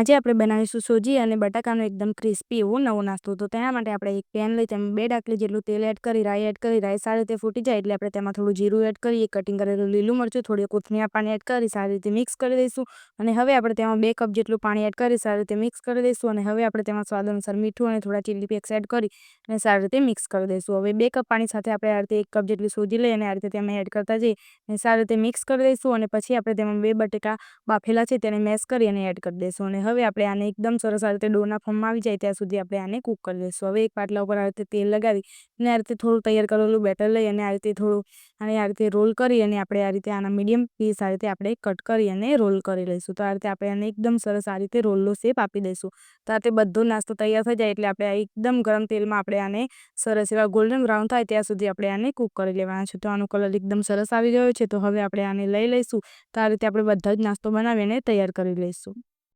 આજે આપણે બનાવીશું સોજી અને બટાકાનો એકદમ ક્રિસ્પી એવો નવો નાસ્તો. તો તેના માટે આપણે એક પેન લઈ તેમાં બે ડાકલી જેટલું તેલ એડ કરી, રાઈ એડ કરી, રાઈ સારી રીતે ફૂટી જાય એટલે આપણે તેમાં થોડું જીરું એડ કરીએ કટિંગ કરેલું લીલું મરચું, થોડી કોથમીર પાણી એડ કરી, સારી રીતે મિક્સ કરી દઈશું. અને હવે આપણે તેમાં બે કપ જેટલું પાણી એડ કરી, સારી રીતે મિક્સ કરી દઈશું. અને હવે આપણે તેમાં સ્વાદ અનુસાર મીઠું અને થોડા ચીલી ફ્લેક્સ એડ કરી અને સારી રીતે મિક્સ કરી દઈશું. હવે બે કપ પાણી સાથે આપણે આ રીતે એક કપ જેટલી સોજી લઈ અને આ રીતે તેમાં એડ કરતા જઈએ અને સારી રીતે મિક્સ કરી દઈશું. અને પછી આપણે તેમાં બે બટેકા બાફેલા છે તેને મેશ કરી અને એડ કરી દઈશું. અને હવે આપણે આને એકદમ સરસ આ રીતે ડોના ફોર્મમાં આવી જાય ત્યાં સુધી આપણે આને કૂક કરી દઈશું હવે એક પાટલા ઉપર આ રીતે તેલ લગાવી અને આ રીતે થોડું તૈયાર કરેલું બેટર લઈ અને આ રીતે થોડું અને આ રીતે રોલ કરી અને આપણે આ રીતે આના મીડિયમ પીસ આ રીતે આપણે કટ કરી અને રોલ કરી લઈશું તો આ રીતે આપણે આને એકદમ સરસ આ રીતે રોલનો શેપ આપી દઈશું તો આ રીતે બધો નાસ્તો તૈયાર થઈ જાય એટલે આપણે એકદમ ગરમ તેલમાં આપણે આને સરસ એવા ગોલ્ડન બ્રાઉન થાય ત્યાં સુધી આપણે આને કૂક કરી લેવાના છે તો આનો કલર એકદમ સરસ આવી ગયો છે તો હવે આપણે આને લઈ લઈશું તો આ રીતે આપણે બધા જ નાસ્તો બનાવીને તૈયાર કરી લઈશું